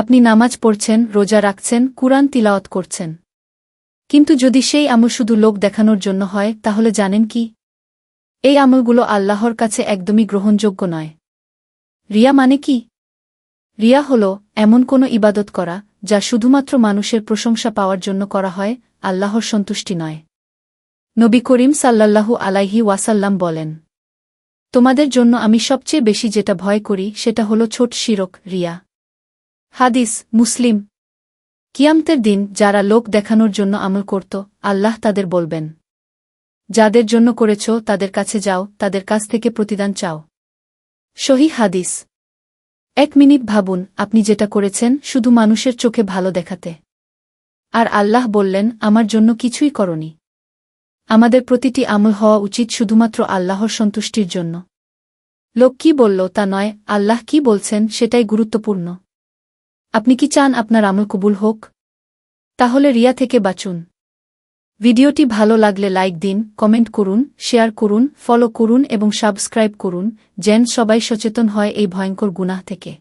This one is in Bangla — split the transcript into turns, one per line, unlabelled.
আপনি নামাজ পড়ছেন, রোজা রাখছেন, কুরআন তিলাওয়াত করছেন। কিন্তু যদি সেই আমল শুধু লোক দেখানোর জন্য হয়, তাহলে জানেন কি? এই আমলগুলো আল্লাহর কাছে একদমই গ্রহণযোগ্য নয়। রিয়া মানে কি? রিয়া হল এমন কোনো ইবাদত করা, যা শুধুমাত্র মানুষের প্রশংসা পাওয়ার জন্য করা হয়, আল্লাহর সন্তুষ্টি নয়। নবী করিম সাল্লাল্লাহু আলাইহি ওয়াসাল্লাম বলেন, তোমাদের জন্য আমি সবচেয়ে বেশি যেটা ভয় করি, সেটা হল ছোট শিরক, রিয়া। হাদিস, মুসলিম। কিয়ামতের দিন যারা লোক দেখানোর জন্য আমল করত, আল্লাহ তাদের বলবেন, যাদের জন্য করেছ, তাদের কাছে যাও, তাদের কাছ থেকে প্রতিদান চাও। সহি হাদিস। এক মিনিট ভাবুন, আপনি যেটা করেছেন, শুধু মানুষের চোখে ভালো দেখাতে। আর আল্লাহ বললেন, আমার জন্য কিছুই করনি। আমাদের প্রতিটি আমল হওয়া উচিত শুধুমাত্র আল্লাহর সন্তুষ্টির জন্য। লোক কি বলল তা নয়, আল্লাহ কি বলছেন, সেটাই গুরুত্বপূর্ণ। আপনি কি চান আপনার আমল কবুল হোক? তাহলে রিয়া থেকে বাঁচুন। ভিডিওটি ভালো লাগলে লাইক দিন, কমেন্ট করুন, শেয়ার করুন, ফলো করুন এবং সাবস্ক্রাইব করুন, যেন সবাই সচেতন হয় এই ভয়ঙ্কর গুনাহ থেকে।